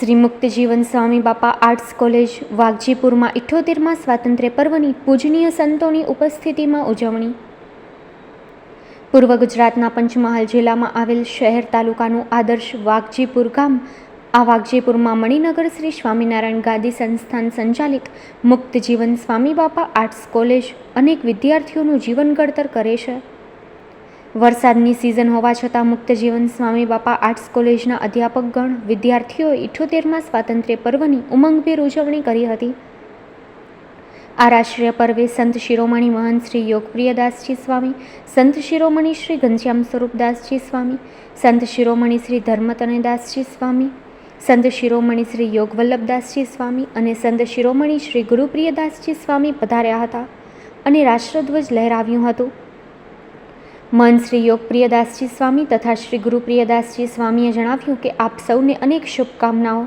શ્રી મુક્તજીવન સ્વામી બાપા arts college, વાઘજીપુરમાં ઇઠ્ઠોતેરમાં સ્વાતંત્ર્ય પર્વની પૂજનીય સંતોની ઉપસ્થિતિમાં ઉજવણી. પૂર્વ ગુજરાતના પંચમહાલ જિલ્લામાં આવેલ શહેર તાલુકાનું આદર્શ વાઘજીપુર ગામ, આ વાઘજીપુરમાં મણિનગર શ્રી સ્વામિનારાયણ ગાદી સંસ્થાન સંચાલિત મુક્ત જીવન સ્વામી બાપા આર્ટ્સ કોલેજ અનેક વિદ્યાર્થીઓનું જીવન ઘડતર કરે છે. વરસાદની સિઝન હોવા છતાં મુક્ત જીવન સ્વામી બાપા આર્ટ્સ કોલેજના અધ્યાપકગણ વિદ્યાર્થીઓએ ઇઠ્યોતેરમાં સ્વાતંત્ર્ય પર્વની ઉમંગભેર ઉજવણી કરી હતી. આ રાષ્ટ્રીય પર્વે સંત શિરોમણી મહંત શ્રી યોગપ્રિયદાસજી સ્વામી, સંત શિરોમણી શ્રી ઘનશ્યામ સ્વરૂપદાસજી સ્વામી, સંત શિરોમણી શ્રી ધર્મતનયદાસજી સ્વામી, સંત શિરોમણી શ્રી યોગવલ્લભદાસજી સ્વામી અને સંત શિરોમણી શ્રી ગુરુપ્રિયદાસજી સ્વામી પધાર્યા હતા અને રાષ્ટ્રધ્વજ લહેરાવ્યું હતું. મહંત શ્રી યોગપ્રિયદાસજી સ્વામી તથા શ્રી ગુરુપ્રિયદાસજી સ્વામીએ જણાવ્યું કે આપ સૌને અનેક શુભકામનાઓ.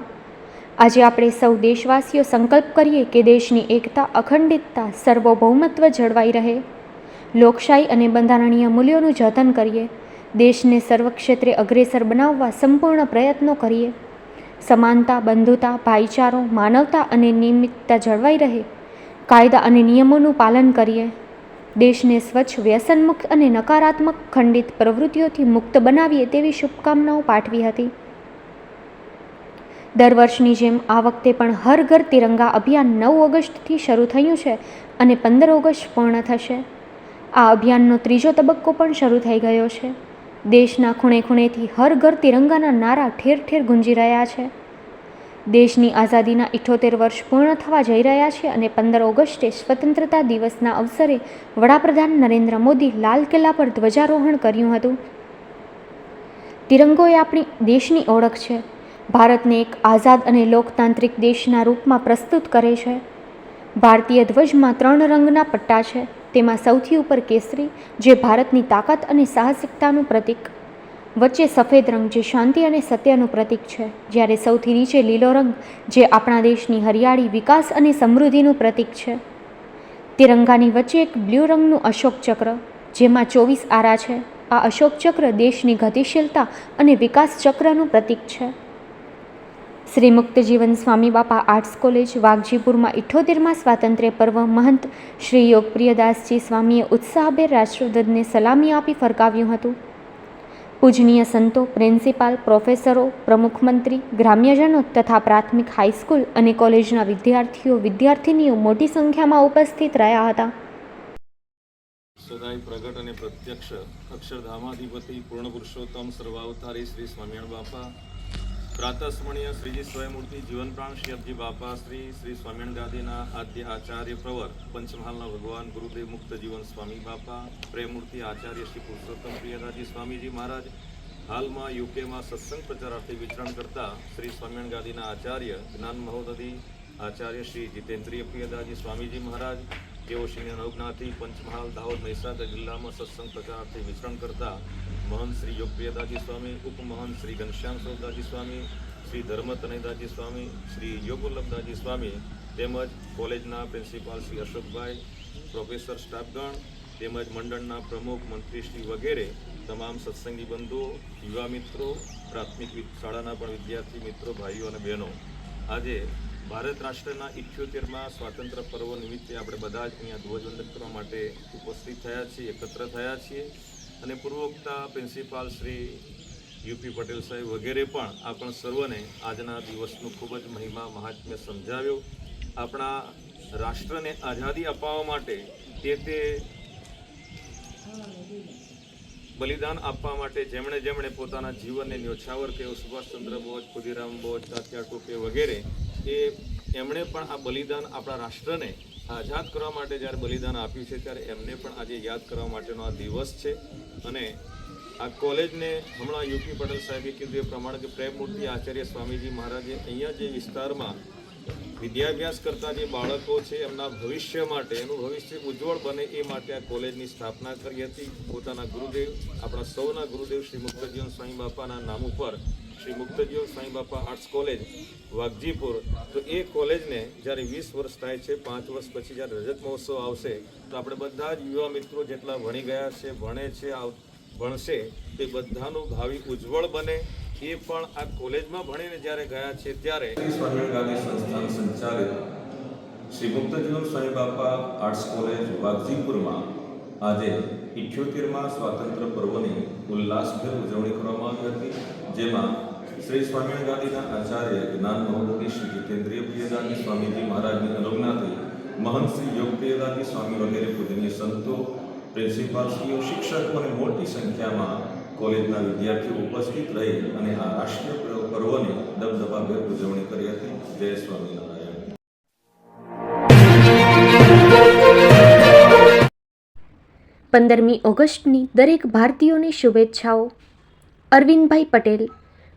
આજે આપણે સૌ દેશવાસીઓ સંકલ્પ કરીએ કે દેશની એકતા, અખંડિતતા, સર્વભૌમત્વ જળવાઈ રહે. લોકશાહી અને બંધારણીય મૂલ્યોનું જતન કરીએ. દેશને સર્વ ક્ષેત્રે અગ્રેસર બનાવવા સંપૂર્ણ પ્રયત્નો કરીએ. સમાનતા, બંધુતા, ભાઈચારો, માનવતા અને નિયમિતતા જળવાઈ રહે. કાયદા અને નિયમોનું પાલન કરીએ. દેશને સ્વચ્છ, વ્યસનમુક્ત અને નકારાત્મક ખંડિત પ્રવૃત્તિઓથી મુક્ત બનાવીએ તેવી શુભકામનાઓ પાઠવી હતી. દર વર્ષની જેમ આ વખતે પણ હર ઘર તિરંગા અભિયાન નવ ઓગસ્ટથી શરૂ થયું છે અને પંદર ઓગસ્ટ પૂર્ણ થશે. આ અભિયાનનો ત્રીજો તબક્કો પણ શરૂ થઈ ગયો છે. દેશના ખૂણે ખૂણેથી હર ઘર તિરંગાના નારા ઠેર ઠેર ગુંજી રહ્યા છે. દેશની આઝાદીના ઇઠ્ઠોતેર વર્ષ પૂર્ણ થવા જઈ રહ્યા છે અને પંદર ઓગસ્ટે સ્વતંત્રતા દિવસના અવસરે વડાપ્રધાન નરેન્દ્ર મોદી લાલ કિલ્લા પર ધ્વજારોહણ કર્યું હતું. તિરંગો એ આપણી દેશની ઓળખ છે. ભારતને એક આઝાદ અને લોકતાંત્રિક દેશના રૂપમાં પ્રસ્તુત કરે છે. ભારતીય ધ્વજમાં ત્રણ રંગના પટ્ટા છે. તેમાં સૌથી ઉપર કેસરી, જે ભારતની તાકાત અને સાહસિકતાનું પ્રતીક વચ્ચે સફેદ રંગ જે શાંતિ અને સત્યનું પ્રતીક છે. જ્યારે સૌથી નીચે લીલો રંગ, જે આપણા દેશની હરિયાળી, વિકાસ અને સમૃદ્ધિનું પ્રતીક છે. તિરંગાની વચ્ચે એક બ્લુ રંગનું અશોક ચક્ર, જેમાં ચોવીસ આરા છે. આ અશોક ચક્ર દેશની ગતિશીલતા અને વિકાસ ચક્રનું પ્રતીક છે. શ્રી મુક્તજીવન સ્વામી બાપા આર્ટ્સ કોલેજ, વાઘજીપુરમાં ઇઠ્ઠોતેરમાં સ્વાતંત્ર્ય પર્વ મહંત શ્રી યોગપ્રિયદાસજી સ્વામીએ ઉત્સાહભેર રાષ્ટ્રધ્વજને સલામી આપી ફરકાવ્યું હતું. પૂજનીય સંતો, પ્રિન્સિપાલ, પ્રોફેસરો પ્રમુખમંત્રી ગ્રામ્યજનો તથા પ્રાથમિક હાઈસ્કૂલ અને કોલેજના વિદ્યાર્થીઓ, વિદ્યાર્થિનીઓ મોટી સંખ્યામાં ઉપસ્થિત રહ્યા હતા. સદાય પ્રગટ અને પ્રત્યક્ષ અક્ષરધામાધિપતિ, પૂર્ણ પુરુષોત્તમ, સર્વાવતારી શ્રી સ્વામિનારાયણ બાપા પ્રાતસ્મરણીય શ્રીજી સ્વયંમૂર્તિ જીવન પ્રાણ શ્રી અબજી બાપા, શ્રી શ્રી સ્વામિનારાયણ ગાદીના આદ્ય આચાર્ય પ્રવર, પંચમહાલના ભગવાન ગુરુદેવ મુક્ત જીવન સ્વામી બાપા, પ્રેમમૂર્તિ આચાર્ય શ્રી પુરુષોત્તમ પ્રિયદાજી સ્વામીજી મહારાજ, હાલમાં યુકેમાં સત્સંગ પ્રચારાર્થે વિચરણ કરતા શ્રી સ્વામિનારાયણ ગાદીના આચાર્ય જ્ઞાન મહોદધી, આચાર્ય શ્રી જીતેન્દ્રિય પ્રિયદાજી સ્વામીજી મહારાજ તેઓ શ્રી અનુજ્ઞાથી પંચમહાલ, દાહોદ, મહેસાગર જિલ્લામાં સત્સંગ પ્રચારાર્થે વિચરણ કરતા મહંત શ્રી યોગપ્રિયદાજી સ્વામી ઉપમહંત શ્રી ઘનશ્યામ સ્વરૂપદાજી સ્વામી, શ્રી ધર્મ તનયદાજી સ્વામી, શ્રી યોગવલ્લભદાજી સ્વામી, તેમજ કોલેજના પ્રિન્સિપાલ શ્રી અશોકભાઈ, પ્રોફેસર સ્ટાફગણ, તેમજ મંડળના પ્રમુખ મંત્રીશ્રી વગેરે, તમામ સત્સંગી બંધુઓ યુવા મિત્રો, પ્રાથમિક શાળાના પણ વિદ્યાર્થી મિત્રો, ભાઈઓ અને બહેનો. આજે ભારત રાષ્ટ્રના ઇઠ્યોતેરમાં સ્વાતંત્ર્ય પર્વ નિમિત્તે આપણે બધા જ અહીંયા ધ્વજવંદન કરવા માટે ઉપસ્થિત થયા છીએ, એકત્ર થયા છીએ. અને પૂર્વોક્તા પ્રિન્સિપાલ શ્રી યુપી પટેલ સાહેબ વગેરે પણ આપણ સર્વને આજના દિવસનું ખૂબ જ મહિમા મહાત્મ્ય સમજાવ્યો. આપણા રાષ્ટ્રને આઝાદી અપાવવા માટે તે તે બલિદાન આપવા માટે જેમણે જેમણે પોતાના જીવનને ન્યોછાવર કર્યો સુભાષચંદ્ર બોઝ, ખુદીરામ બોઝ તાત્યા ટોપે વગેરે, એ એમણે પણ આ બલિદાન આપણા રાષ્ટ્રને આઝાદ કરવા માટે જ્યારે બલિદાન આપ્યું છે, ત્યારે એમને પણ આજે યાદ કરવા માટેનો આ દિવસ છે. અને આ કોલેજને હમણાં યુપી પટેલ સાહેબે કીધું એ પ્રમાણે કે પ્રેમમૂર્તિ આચાર્ય સ્વામીજી મહારાજે અહીંયા જે વિસ્તારમાં વિદ્યાભ્યાસ કરતા જે બાળકો છે, એમના ભવિષ્ય માટે, એનું ભવિષ્ય ઉજ્જવળ બને એ માટે આ કોલેજની સ્થાપના કરી હતી. પોતાના ગુરુદેવ, આપણા સૌના ગુરુદેવ શ્રી મુક્તજીવન સ્વામી બાપાના નામ ઉપર શ્રી મુક્તજીવન સ્વામી બાપા આર્ટ્સ કોલેજ વાઘજીપુર, તો એ કોલેજને જ્યારે વીસ વર્ષ થાય છે, પાંચ વર્ષ પછી જ્યારે રજત મહોત્સવ આવશે, તો આપણે બધા જ યુવા મિત્રો જેટલા ભણી ગયા છે, ભણે છે ભણશે તે બધાનું ભાવિ ઉજ્જવળ બને. એ પણ આ કોલેજમાં ભણીને જ્યારે ગયા છે, ત્યારે સ્વામિનારાયણ સંસ્થાન સંચાલિત શ્રી મુક્તજીવન સ્વામી બાપા આર્ટ્સ કોલેજ વાઘજીપુરમાં આજે ઇઠ્યોતેરમાં સ્વાતંત્ર્ય પર્વની ઉલ્લાસભેર ઉજવણી કરવામાં આવી હતી, જેમાં શ્રી સ્વામિનારાયણ આચાર્ય જ્ઞાન મહોદય શ્રી કેન્દ્રીય પ્રિયદાની સ્વામીજી મહારાજની અનુજ્ઞાથી મહંત શ્રી યોગપ્રિયદાની સ્વામી વગેરે પૂજનીય સંતો, પ્રિન્સિપાલશ્રીઓ, શિક્ષકો અને મોટી સંખ્યામાં કોલેજના વિદ્યાર્થીઓ ઉપસ્થિત રહી અને આ રાષ્ટ્રીય પર્વની દબદબાભેર ઉજવણી કરી હતી. જય સ્વામિનારાયણ. પંદરમી ઓગસ્ટની દરેક ભારતીયોની શુભેચ્છાઓ. અરવિંદભાઈ પટેલ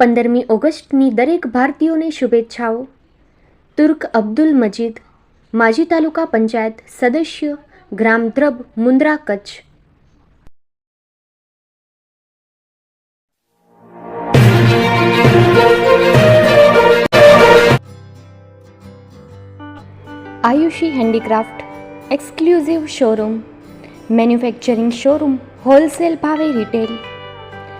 પંદરમી ઓગસ્ટની દરેક ભારતીયોને શુભેચ્છાઓ. તુર્ક અબ્દુલ મજીદ, માજી તાલુકા પંચાયત સદસ્ય, ગ્રામ દ્રબ, Mundra Kutch. Ayushi handicraft exclusive showroom, manufacturing showroom, wholesale ભાવે રિટેલ.